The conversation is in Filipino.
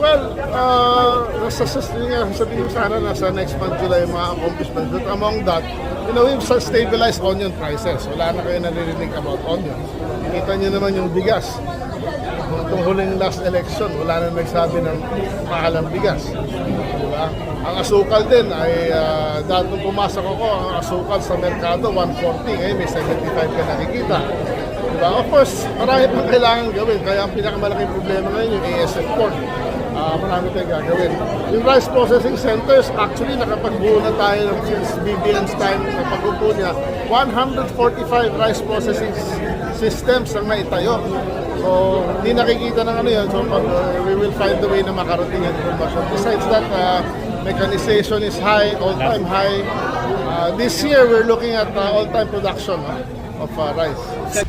Well, uh, nasa nga, sabihin ko sana nasa next month July mga accomplishments. But among that, you know, we've stabilized onion prices. Wala na kayo naririnig about onion. Kita nyo naman yung bigas. Itong huling last election, wala na nagsabi ng mahal ang bigas. Diba? Ang asukal din ay, uh, dahil nung pumasok ako, ang asukal sa merkado, 140. Ngayon may 75 ka nakikita. Diba? Of course, marami pang kailangan gawin. Kaya ang pinakamalaking problema ngayon yung ASF port. Ah, marami tayong gagawin. Yung rice processing centers, actually nakapagbuo na tayo ng since BBN's time na pag-upo niya, 145 rice processing systems ang naitayo. So, hindi nakikita ng ano yun. So, uh, we will find the way na makarating ang information. Besides that, uh, mechanization is high, all-time high. Uh, this year, we're looking at uh, all-time production uh, of uh, rice.